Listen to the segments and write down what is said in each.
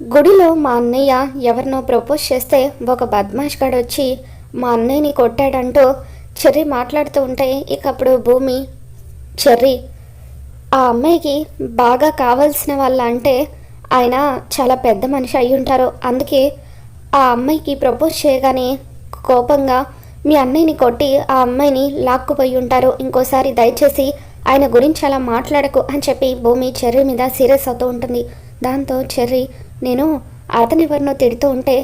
గుడిలో మా అన్నయ్య ఎవరినో ప్రపోజ్ చేస్తే ఒక బద్మాష్ గడు వచ్చి మా అన్నయ్యని కొట్టాడంటూ చెర్రీ మాట్లాడుతూ ఉంటే ఇక అప్పుడు భూమి చెర్రీ ఆ అమ్మాయికి బాగా కావాల్సిన వాళ్ళ అంటే ఆయన చాలా పెద్ద మనిషి అయి ఉంటారు. అందుకే ఆ అమ్మాయికి ప్రపోజ్ చేయగానే కోపంగా మీ అన్నయ్యని కొట్టి ఆ అమ్మాయిని లాక్కుపోయి ఉంటారు. ఇంకోసారి దయచేసి ఆయన గురించి అలా మాట్లాడకు అని చెప్పి భూమి చెర్రీ మీద సీరియస్ అవుతూ ఉంటుంది. దాంతో చెర్రీ నేను అతను ఎవరినో తిడుతూ ఉంటే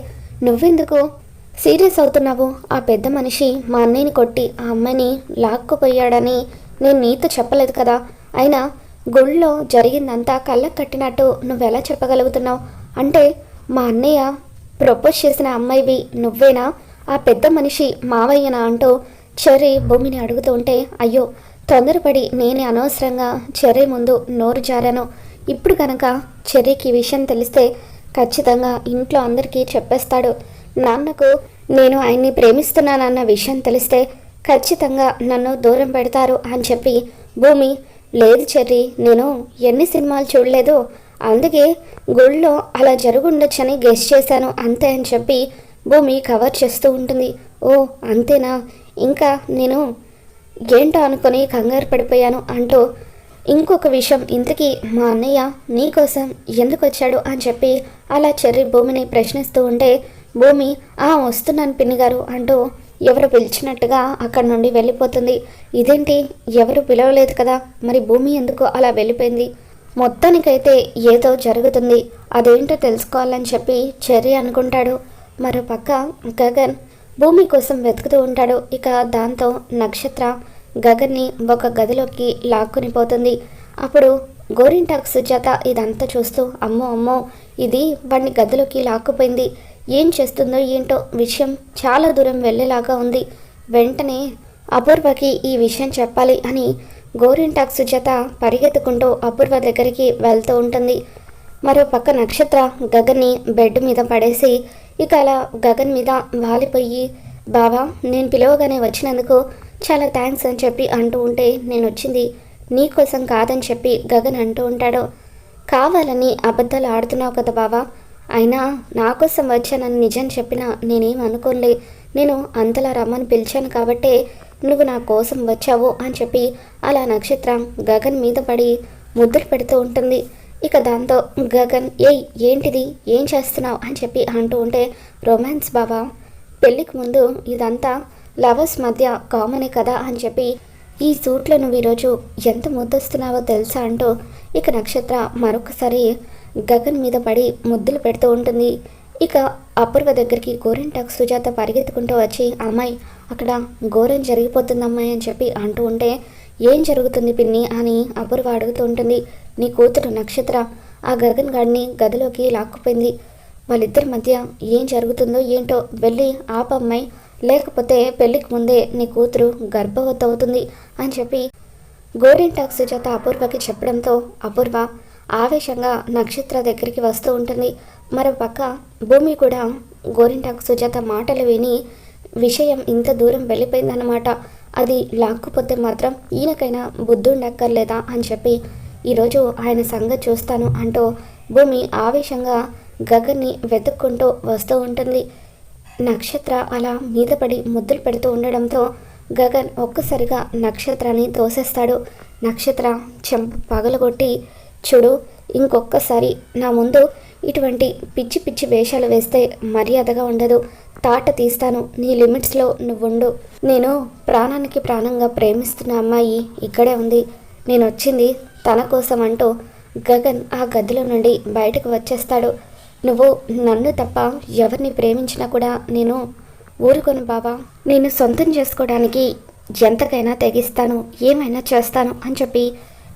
నువ్వెందుకు? సీరియస్ అవుతున్నావు. ఆ పెద్ద మనిషి మా అన్నయ్యని కొట్టి ఆ అమ్మాయిని లాక్కుపోయాడని నేను నీతో చెప్పలేదు కదా. అయినా గుళ్ళో జరిగిందంతా కళ్ళకు కట్టినట్టు నువ్వెలా చెప్పగలుగుతున్నావు? అంటే మా అన్నయ్య ప్రపోజ్ చేసిన అమ్మాయివి నువ్వేనా? ఆ పెద్ద మనిషి మావయ్యనా? అంటూ చెర్రీ భూమిని అడుగుతూ ఉంటే అయ్యో తొందరపడి నేనే అనవసరంగా చెర్రీ ముందు నోరు జారాను. ఇప్పుడు కనుక చెర్రీకి ఈ విషయం తెలిస్తే ఖచ్చితంగా ఇంట్లో అందరికీ చెప్పేస్తాడు. నాన్నకు నేను ఆయన్ని ప్రేమిస్తున్నానన్న విషయం తెలిస్తే ఖచ్చితంగా నన్ను దూరం పెడతారు అని చెప్పి భూమి లేదు చెర్రీ నేను ఎన్ని సినిమాలు చూడలేదు అందుకే గుళ్ళో అలా జరుగుండొచ్చని గెస్ చేశాను అంతే అని చెప్పి భూమి కవర్ చేస్తూ ఉంటుంది. ఓ అంతేనా? ఇంకా నేను ఏంటో అనుకొని కంగారు పడిపోయాను అంటూ ఇంకొక విషయం ఇంతకీ మా అన్నయ్య నీకోసం ఎందుకు వచ్చాడు అని చెప్పి అలా చెర్రి భూమిని ప్రశ్నిస్తూ ఉంటే భూమి ఆ వస్తున్నాను పిన్ని గారు అంటూ ఎవరు పిలిచినట్టుగా అక్కడి నుండి వెళ్ళిపోతుంది. ఇదేంటి? ఎవరు పిలవలేదు కదా? మరి భూమి ఎందుకు అలా వెళ్ళిపోయింది? మొత్తానికైతే ఏదో జరుగుతుంది. అదేంటో తెలుసుకోవాలని చెప్పి చెర్రి అనుకుంటాడు. మరో పక్క గగన్ భూమి కోసం వెతుకుతూ ఉంటాడు. ఇక దాంతో నక్షత్ర గగన్ని ఒక గదిలోకి లాక్కుని పోతుంది. అప్పుడు గోరింటాక్ సుజాత ఇదంతా చూస్తూ అమ్మో అమ్మో ఇది వాడిని గదిలోకి లాక్కుపోయింది. ఏం చేస్తుందో ఏంటో విషయం చాలా దూరం వెళ్ళేలాగా ఉంది. వెంటనే అపూర్వకి ఈ విషయం చెప్పాలి అని గోరింటాక్ సుజాత పరిగెత్తుకుంటూ అపూర్వ దగ్గరికి వెళ్తూ ఉంటుంది. మరో పక్క నక్షత్ర గగన్ని బెడ్ మీద పడేసి ఇక అలా గగన్ మీద వాలిపోయి బావా నేను పిలవగానే వచ్చినందుకు చాలా థ్యాంక్స్ అని చెప్పి అంటూ ఉంటే నేను వచ్చింది నీకోసం కాదని చెప్పి గగన్ అంటూ ఉంటాడు. కావాలని అబద్ధాలు ఆడుతున్నావు కదా బావా. అయినా నా కోసం వచ్చానని నిజం చెప్పినా నేనేం అనుకోలే నేను అంతలా రమ్మని పిలిచాను కాబట్టే నువ్వు నా కోసం వచ్చావు అని చెప్పి అలా నక్షత్రం గగన్ మీద పడి ముద్దులు పెడుతూ ఉంటుంది. ఇక దాంతో గగన్ ఏయ్ ఏంటిది? ఏం చేస్తున్నావు? అని చెప్పి అంటూ ఉంటే రొమాన్స్ బావా. పెళ్ళికి ముందు ఇదంతా లవర్స్ మధ్య కామనే కదా అని చెప్పి ఈ సూట్లో నువ్వు ఈరోజు ఎంత ముద్దొస్తున్నావో తెలుసా? అంటూ ఇక నక్షత్ర మరొకసారి గగన్ మీద పడి ముద్దులు పెడుతూ ఉంటుంది. ఇక అపూర్వ దగ్గరికి గోరింటాకు సుజాత పరిగెత్తుకుంటూ వచ్చి అమ్మాయి అక్కడ ఘోరం జరిగిపోతుంది అమ్మాయి అని చెప్పి అంటూ ఉంటే ఏం జరుగుతుంది పిన్ని? అని అపూర్వ అడుగుతూ ఉంటుంది. నీ కూతురు నక్షత్ర. ఆ గగన్ గాడిని గదిలోకి లాక్కుపోయింది. వాళ్ళిద్దరి మధ్య ఏం జరుగుతుందో ఏంటో వెళ్ళి ఆపమ్మాయి లేకపోతే పెళ్ళికి ముందే నీ కూతురు గర్భవతి అవుతుంది అని చెప్పి గోరింటాక్ సుజాత అపూర్వకి చెప్పడంతో అపూర్వ ఆవేశంగా నక్షత్ర దగ్గరికి వస్తూ ఉంటుంది. మరో పక్క భూమి కూడా గోరింటాక్ సుజాత మాటలు విని విషయం ఇంత దూరం వెళ్ళిపోయిందన్నమాట. అది లాక్కుపోతే మాత్రం ఈయనకైనా బుద్ధి ఉండక్కర్లేదా అని చెప్పి ఈరోజు ఆయన సంగతి చూస్తాను అంటూ భూమి ఆవేశంగా గగన్ని వెతుక్కుంటూ వస్తూ ఉంటుంది. నక్షత్ర అలా మీద పడి ముద్దులు పెడుతూ ఉండడంతో గగన్ ఒక్కసారిగా నక్షత్రాన్ని తోసేస్తాడు. నక్షత్ర చెంప పగలగొట్టి చూడు ఇంకొక్కసారి నా ముందు ఇటువంటి పిచ్చి పిచ్చి వేషాలు వేస్తే మర్యాదగా ఉండదు. తాట తీస్తాను. నీ లిమిట్స్లో నువ్వుండు. నేను ప్రాణానికి ప్రాణంగా ప్రేమిస్తున్న అమ్మాయి ఇక్కడే ఉంది. నేను వచ్చింది తన కోసం అంటూ గగన్ ఆ గదిలో నుండి బయటకు వచ్చేస్తాడు. నువ్వు నన్ను తప్ప ఎవరిని ప్రేమించినా కూడా నేను ఊరుకొను బావా. నేను సొంతం చేసుకోవడానికి ఎంతకైనా తెగిస్తాను ఏమైనా చేస్తాను అని చెప్పి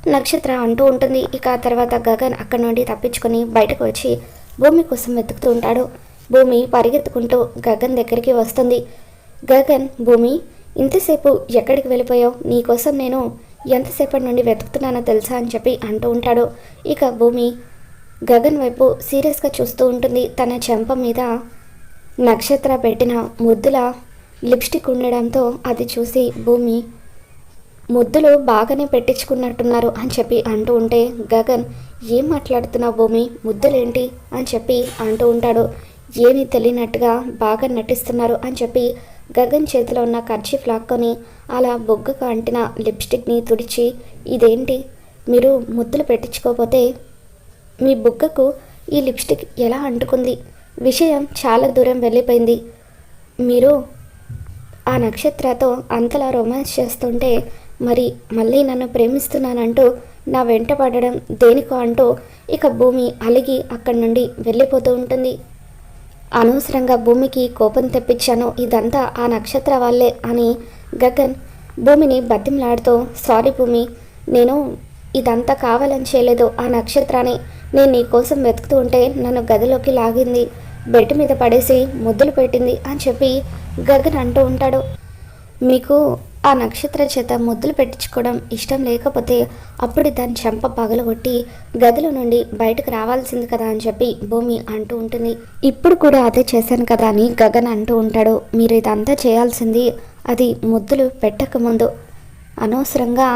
నక్షత్ర అంటూ ఉంటుంది. ఇక తర్వాత గగన్ అక్కడి నుండి తప్పించుకొని బయటకు వచ్చి భూమి కోసం వెతుకుతూ ఉంటాడు. భూమి పరిగెత్తుకుంటూ గగన్ దగ్గరికి వస్తుంది. గగన్ భూమి ఇంతసేపు ఎక్కడికి వెళ్ళిపోయావు? నీకోసం నేను ఎంతసేపటి నుండి వెతుకుతున్నానో తెలుసా? అని చెప్పి అంటూ ఉంటాడు. ఇక భూమి గగన్ వైపు సీరియస్గా చూస్తూ ఉంటుంది. తన చెంప మీద నక్షత్ర పెట్టిన ముద్దుల లిప్స్టిక్ ఉండడంతో అది చూసి భూమి ముద్దులు బాగానే పెట్టించుకున్నట్టున్నారు అని చెప్పి అంటూ ఉంటే గగన్ ఏం మాట్లాడుతున్నావు భూమి? ముద్దులేంటి? అని చెప్పి అంటూ ఉంటాడు. ఏమీ తెలియనట్టుగా బాగా నటిస్తున్నారు అని చెప్పి గగన్ చేతిలో ఉన్న కర్చీఫ్ లాక్కొని అలా బొగ్గకు అంటిన లిప్స్టిక్ని తుడిచి ఇదేంటి? మీరు ముద్దులు పెట్టించుకోకపోతే మీ బుగ్గకు ఈ లిప్స్టిక్ ఎలా అంటుకుంది? విషయం చాలా దూరం వెళ్ళిపోయింది. మీరు ఆ నక్షత్రతో అంతలా రొమాన్స్ చేస్తుంటే మరి మళ్ళీ నన్ను ప్రేమిస్తున్నానంటూ నా వెంట పడడం దేనికో అంటూ ఇక భూమి అలిగి అక్కడి నుండి వెళ్ళిపోతూ ఉంటుంది. అనవసరంగా భూమికి కోపం తెప్పించాను. ఇదంతా ఆ నక్షత్ర వాళ్ళే అని గగన్ భూమిని బతిమలాడుతూ సారీ భూమి నేను ఇదంతా కావాలని చేయలేదు. ఆ నక్షత్రాన్ని నేను నీ కోసం వెతుకుతూ ఉంటే నన్ను గదిలోకి లాగింది. బెడ్ మీద పడేసి ముద్దులు పెట్టింది అని చెప్పి గగన్ అంటూ ఉంటాడు. మీకు ఆ నక్షత్ర చేత ముద్దులు పెట్టించుకోవడం ఇష్టం లేకపోతే అప్పుడు దాని చెంప పగలగొట్టి గదిలో నుండి బయటకు రావాల్సింది కదా అని చెప్పి భూమి అంటూ ఉంటుంది. ఇప్పుడు కూడా అదే చేశాను కదా అని గగన్ అంటూ ఉంటాడు. మీరు ఇదంతా చేయాల్సింది అది ముద్దులు పెట్టకముందు. అనవసరంగా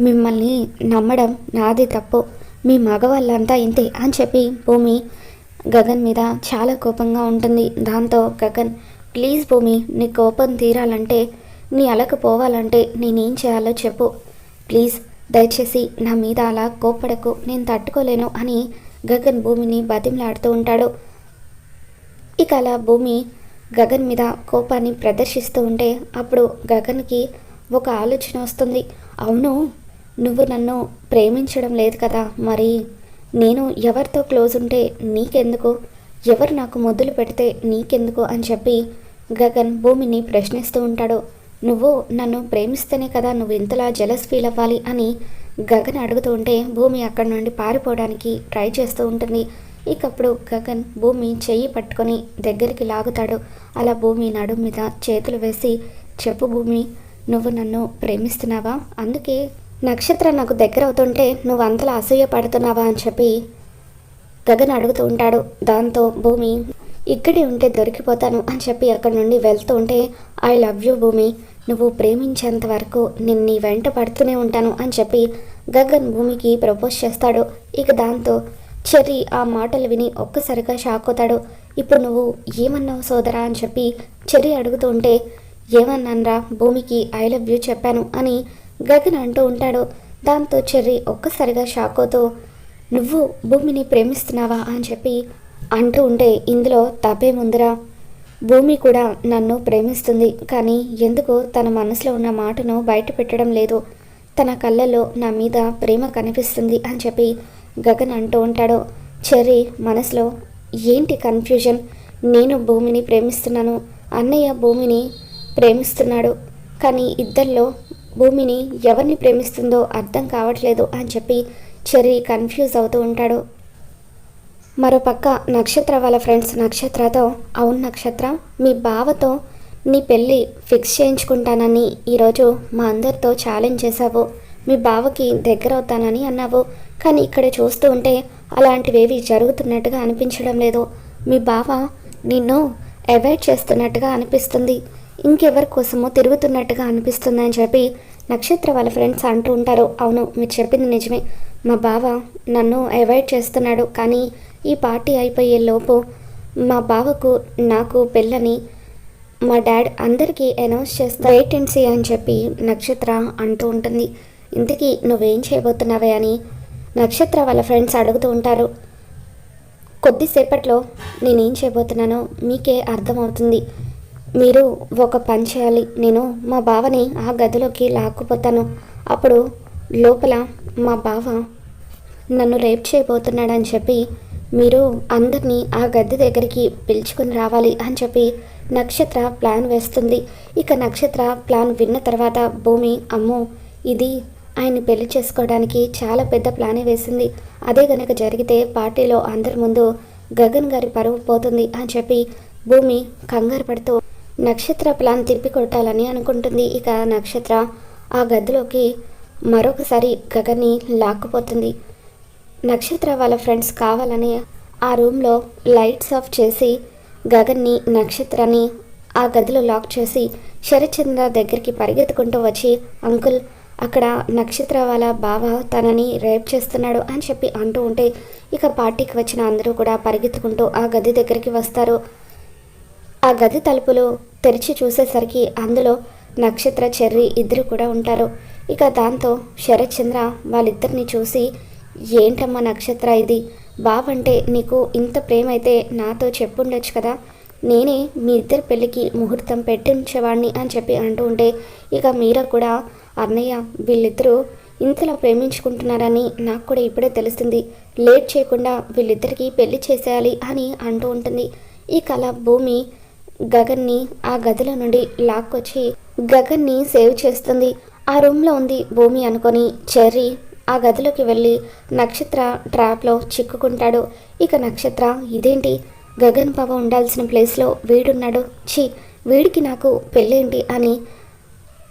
మిమ్మల్ని నమ్మడం నాది తప్పు. మీ మగవాళ్ళంతా ఇంతే అని చెప్పి భూమి గగన్ మీద చాలా కోపంగా ఉంటుంది. దాంతో గగన్ ప్లీజ్ భూమి నీ కోపం తీరాలంటే నీ అలకు పోవాలంటే నేనేం చేయాలో చెప్పు. ప్లీజ్ దయచేసి నా మీద అలా కోపడకు నేను తట్టుకోలేను అని గగన్ భూమిని బతిమలాడుతూ ఉంటాడు. ఇక అలా భూమి గగన్ మీద కోపాన్ని ప్రదర్శిస్తూ ఉంటే అప్పుడు గగన్కి ఒక ఆలోచన వస్తుంది. అవును నువ్వు నన్ను ప్రేమించడం లేదు కదా మరి? నేను ఎవరితో క్లోజ్ ఉంటే నీకెందుకు? ఎవరు నాకు మొదలు పెడితే నీకెందుకు అని చెప్పి గగన్ భూమిని ప్రశ్నిస్తూ ఉంటాడు. నువ్వు నన్ను ప్రేమిస్తేనే కదా నువ్వు ఇంతలా జలస్ ఫీల్ అవ్వాలి అని గగన్ అడుగుతూ ఉంటే భూమి అక్కడి నుండి పారిపోవడానికి ట్రై చేస్తూ ఉంటుంది. ఇకప్పుడు గగన్ భూమి చెయ్యి పట్టుకొని దగ్గరికి లాగుతాడు. అలా భూమి నడుము మీద చేతులు వేసి చెప్పు భూమి నువ్వు నన్ను ప్రేమిస్తున్నావా? అందుకే నక్షత్ర నాకు దగ్గర అవుతుంటే నువ్వు అంతలా అసూయ పడుతున్నావా అని చెప్పి గగన్ అడుగుతూ ఉంటాడు. దాంతో భూమి ఇక్కడే ఉంటే దొరికిపోతాను అని చెప్పి అక్కడి నుండి వెళ్తూ ఉంటే ఐ లవ్ యూ భూమి నువ్వు ప్రేమించేంత వరకు నేను నీ వెంట పడుతూనే ఉంటాను అని చెప్పి గగన్ భూమికి ప్రపోజ్ చేస్తాడు. ఇక దాంతో చెర్రీ ఆ మాటలు విని ఒక్కసారిగా షాక్ అవుతాడు. ఇప్పుడు నువ్వు ఏమన్నావు సోదరా? అని చెప్పి చెర్రీ అడుగుతూ ఉంటే ఏమన్నానరా? భూమికి ఐ లవ్ యూ చెప్పాను అని గగన్ అంటూ ఉంటాడు. దాంతో చెర్రీ ఒక్కసారిగా షాక్ అవుతూ నువ్వు భూమిని ప్రేమిస్తున్నావా? అని చెప్పి అంటూ ఉంటే ఇందులో తప్పేముందిరా భూమి కూడా నన్ను ప్రేమిస్తుంది కానీ ఎందుకు తన మనసులో ఉన్న మాటను బయట పెట్టడం లేదు. తన కళ్ళల్లో నా మీద ప్రేమ కనిపిస్తుంది అని చెప్పి గగన్ అంటూ ఉంటాడు. చెర్రీ మనసులో ఏంటి కన్ఫ్యూజన్ నేను భూమిని ప్రేమిస్తున్నాను. అన్నయ్య భూమిని ప్రేమిస్తున్నాడు. కానీ ఇద్దరిలో భూమిని ఎవరిని ప్రేమిస్తుందో అర్థం కావట్లేదు అని చెప్పి చెర్రీ కన్ఫ్యూజ్ అవుతూ ఉంటాడు. మరోపక్క నక్షత్ర వాళ్ళ ఫ్రెండ్స్ నక్షత్రతో అవును నక్షత్ర మీ బావతో నీ పెళ్ళి ఫిక్స్ చేయించుకుంటానని ఈరోజు మా అందరితో ఛాలెంజ్ చేశావు. మీ బావకి దగ్గర అవుతానని అన్నావు. కానీ ఇక్కడ చూస్తూ ఉంటే అలాంటివేవి జరుగుతున్నట్టుగా అనిపించడం లేదు. మీ బావ నిన్ను అవాయిడ్ చేస్తున్నట్టుగా అనిపిస్తుంది. ఇంకెవరి కోసమో తిరుగుతున్నట్టుగా అనిపిస్తుంది అని చెప్పి నక్షత్ర వాళ్ళ ఫ్రెండ్స్ అంటూ ఉంటారు. అవును మీరు చెప్పింది నిజమే. మా బావ నన్ను అవాయిడ్ చేస్తున్నాడు. కానీ ఈ పార్టీ అయిపోయే లోపు మా బావకు నాకు పెళ్ళని మా డాడ్ అందరికీ అనౌన్స్ చేస్తా వేటెన్సీ అని చెప్పి నక్షత్ర అంటూ ఉంటుంది. ఇంతకీ నువ్వేం చేయబోతున్నావే అని నక్షత్ర వాళ్ళ ఫ్రెండ్స్ అడుగుతూ ఉంటారు. కొద్దిసేపట్లో నేనేం చేయబోతున్నానో మీకే అర్థమవుతుంది. మీరు ఒక పని చేయాలి. నేను మా బావని ఆ గదిలోకి లాక్కుపోతాను. అప్పుడు లోపల మా బావ నన్ను రేప్ చేయబోతున్నాడని చెప్పి మీరు అందరినీ ఆ గది దగ్గరికి పిలుచుకుని రావాలి అని చెప్పి నక్షత్ర ప్లాన్ వేస్తుంది. ఇక నక్షత్ర ప్లాన్ విన్న తర్వాత భూమి అమ్ము ఇది ఆయన్ని పెళ్ళి చేసుకోవడానికి చాలా పెద్ద ప్లానే వేసింది. అదే గనక జరిగితే పార్టీలో అందరి ముందు గగన్ గారి పరువు పోతుంది అని చెప్పి భూమి కంగారు పడుతూ నక్షత్ర ప్లాన్ తిప్పి కొట్టాలని అనుకుంటుంది. ఇక నక్షత్ర ఆ గదిలోకి మరొకసారి గగన్ని లాక్కుపోతుంది. నక్షత్ర వాళ్ళ ఫ్రెండ్స్ కావాలని ఆ రూమ్లో లైట్స్ ఆఫ్ చేసి గగన్ని నక్షత్రాన్ని ఆ గదిలో లాక్ చేసి శరత్చంద్ర దగ్గరికి పరిగెత్తుకుంటూ వచ్చి అంకుల్ అక్కడ నక్షత్ర వాళ్ళ బావ తనని రేప్ చేస్తున్నాడు అని చెప్పి అంటూ ఉంటే ఇక పార్టీకి వచ్చిన అందరూ కూడా పరిగెత్తుకుంటూ ఆ గది దగ్గరికి వస్తారు. ఆ గది తలుపులు తెరిచి చూసేసరికి అందులో నక్షత్ర చెర్రి ఇద్దరు కూడా ఉంటారు. ఇక దాంతో శరత్చంద్ర వాళ్ళిద్దరిని చూసి ఏంటమ్మా నక్షత్ర ఇది? బావంటే నీకు ఇంత ప్రేమ అయితే నాతో చెప్పుండొచ్చు కదా? నేనే మీ ఇద్దరి పెళ్ళికి ముహూర్తం పెట్టించేవాడిని అని చెప్పి అంటూ ఉంటే ఇక మీరా కూడా అన్నయ్య వీళ్ళిద్దరూ ఇంతలా ప్రేమించుకుంటున్నారని నాకు కూడా ఇప్పుడే తెలుస్తుంది. లేట్ చేయకుండా వీళ్ళిద్దరికీ పెళ్ళి చేసేయాలి అని అంటూ ఉంటుంది. ఈ కళ భూమి గగన్ని ఆ గదిలో నుండి లాక్కొచ్చి గగన్ని సేవ్ చేస్తుంది. ఆ రూమ్లో ఉంది భూమి అనుకొని చెర్రీ. ఆ గదిలోకి వెళ్ళి నక్షత్ర ట్రాప్లో చిక్కుకుంటాడు. ఇక నక్షత్ర ఇదేంటి? గగన్ బాబా ఉండాల్సిన ప్లేస్లో వీడున్నాడు. ఛీ వీడికి నాకు పెళ్ళేంటి అని?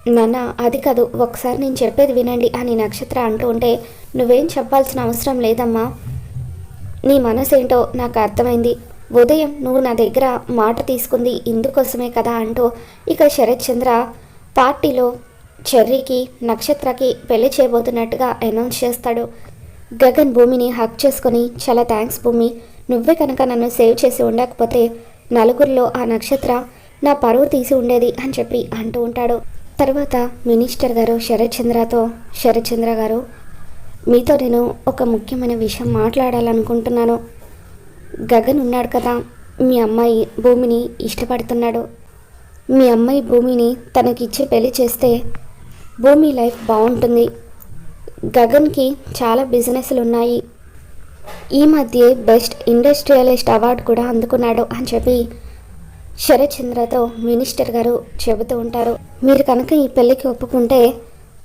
నాన్న అది కాదు ఒకసారి నేను చెప్పేది వినండి అని నక్షత్ర అంటూ ఉంటే నువ్వేం చెప్పాల్సిన అవసరం లేదమ్మా. నీ మనసేంటో నాకు అర్థమైంది. ఉదయం నువ్వు నా దగ్గర మాట తీసుకుంది ఇందుకోసమే కదా అంటూ ఇక శరత్ చంద్ర పార్టీలో చెర్రీకి నక్షత్రకి పెళ్ళి చేయబోతున్నట్టుగా అనౌన్స్ చేస్తాడు. గగన్ భూమిని హక్ చేసుకొని చాలా థ్యాంక్స్ భూమి నువ్వే కనుక నన్ను సేవ్ చేసి ఉండకపోతే నలుగురిలో ఆ నక్షత్ర నా పరువు తీసి ఉండేది అని చెప్పి అంటూ ఉంటాడు. తర్వాత మినిస్టర్ గారు శరత్ చంద్రతో శరత్ చంద్ర గారు మీతో నేను ఒక ముఖ్యమైన విషయం మాట్లాడాలనుకుంటున్నాను. గగన్ ఉన్నాడు కదా. మీ అమ్మాయి భూమిని ఇష్టపడుతున్నాడు. మీ అమ్మాయి భూమిని తనకిచ్చి పెళ్ళి చేస్తే భూమి లైఫ్ బాగుంటుంది. గగన్కి చాలా బిజినెస్లు ఉన్నాయి. ఈ మధ్య బెస్ట్ ఇండస్ట్రియలిస్ట్ అవార్డు కూడా అందుకున్నాడు అని చెప్పి శరత్చంద్రతో మినిస్టర్ గారు చెబుతూ ఉంటారు. మీరు కనుక ఈ పెళ్ళికి ఒప్పుకుంటే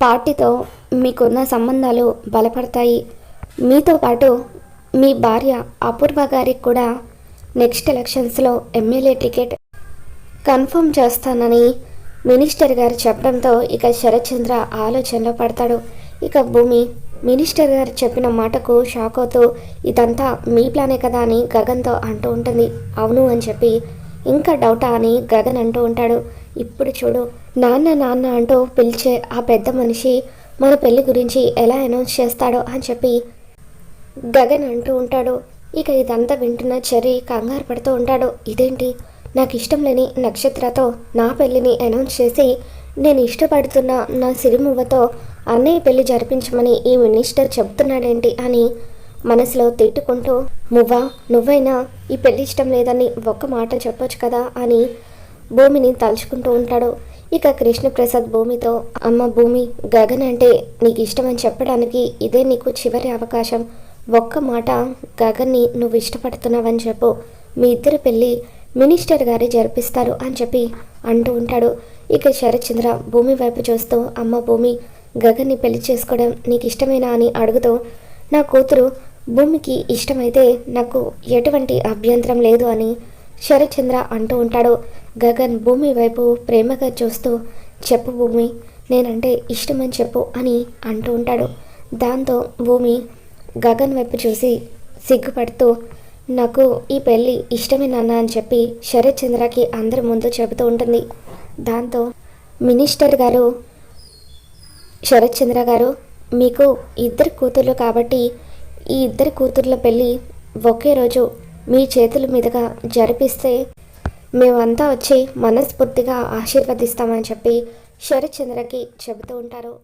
పార్టీతో మీకున్న సంబంధాలు బలపడతాయి. మీతో పాటు మీ భార్య అపూర్వ గారికి కూడా నెక్స్ట్ ఎలక్షన్స్లో ఎమ్మెల్యే టికెట్ కన్ఫర్మ్ చేస్తానని మినిస్టర్ గారు చెప్పడంతో ఇక శరత్చంద్ర ఆలోచనలో పడతాడు. ఇక భూమి మినిస్టర్ గారు చెప్పిన మాటకు షాక్ అవుతూ ఇదంతా మీ ప్లానే కదా అని గగన్తో అంటూ ఉంటుంది. అవును అని చెప్పి ఇంకా డౌటా అని గగన్ అంటూ ఉంటాడు. ఇప్పుడు చూడు నాన్న నాన్న అంటూ పిలిచే ఆ పెద్ద మనిషి మన పెళ్ళి గురించి ఎలా అనౌన్స్ చేస్తాడో అని చెప్పి గగన్ అంటూ ఉంటాడు. ఇక ఇదంతా వింటున్న చెర్రీ కంగారు పడుతూ ఉంటాడు. ఇదేంటి? నాకు ఇష్టం లేని నక్షత్రతో నా పెళ్ళిని అనౌన్స్ చేసి నేను ఇష్టపడుతున్న నా సిరిమువ్వతో అన్నయ్య పెళ్ళి జరిపించమని ఈ మినిస్టర్ చెప్తున్నాడేంటి అని మనసులో తిట్టుకుంటూ మువ్వా నువ్వైనా ఈ పెళ్ళి ఇష్టం లేదని ఒక్క మాట చెప్పొచ్చు కదా? అని భూమిని తలుచుకుంటూ ఉంటాడు. ఇక కృష్ణప్రసాద్ భూమితో అమ్మ భూమి గగన్ అంటే నీకు ఇష్టమని చెప్పడానికి ఇదే నీకు చివరి అవకాశం. ఒక్క మాట గగన్ని నువ్వు ఇష్టపడుతున్నావని చెప్పు. మీ ఇద్దరి పెళ్ళి మినిస్టర్ గారే జరిపిస్తారు అని చెప్పి అంటూ ఉంటాడు. ఇక శరత్చంద్ర భూమి వైపు చూస్తూ అమ్మ భూమి గగన్ని పెళ్ళి చేసుకోవడం నీకు ఇష్టమేనా? అని అడుగుతూ నా కూతురు భూమికి ఇష్టమైతే నాకు ఎటువంటి అభ్యంతరం లేదు అని శరత్చంద్ర అంటూ ఉంటాడు. గగన్ భూమి వైపు ప్రేమగా చూస్తూ చెప్పు భూమి నేనంటే ఇష్టమని చెప్పు అని అంటూ ఉంటాడు. దాంతో భూమి గగన్ వైపు చూసి సిగ్గుపడుతూ నాకు ఈ పెళ్ళి ఇష్టమే నాన్న అని చెప్పి శరత్ చంద్రకి అందరి ముందు చెబుతూ ఉంటుంది. దాంతో మినిస్టర్ గారు శరత్ చంద్ర గారు మీకు ఇద్దరు కూతుర్లు కాబట్టి ఈ ఇద్దరు కూతుర్ల పెళ్ళి ఒకే రోజు మీ చేతుల మీదుగా జరిపిస్తే మేమంతా వచ్చి మనస్ఫూర్తిగా ఆశీర్వదిస్తామని చెప్పి శరత్ చంద్రకి చెబుతూ ఉంటారు.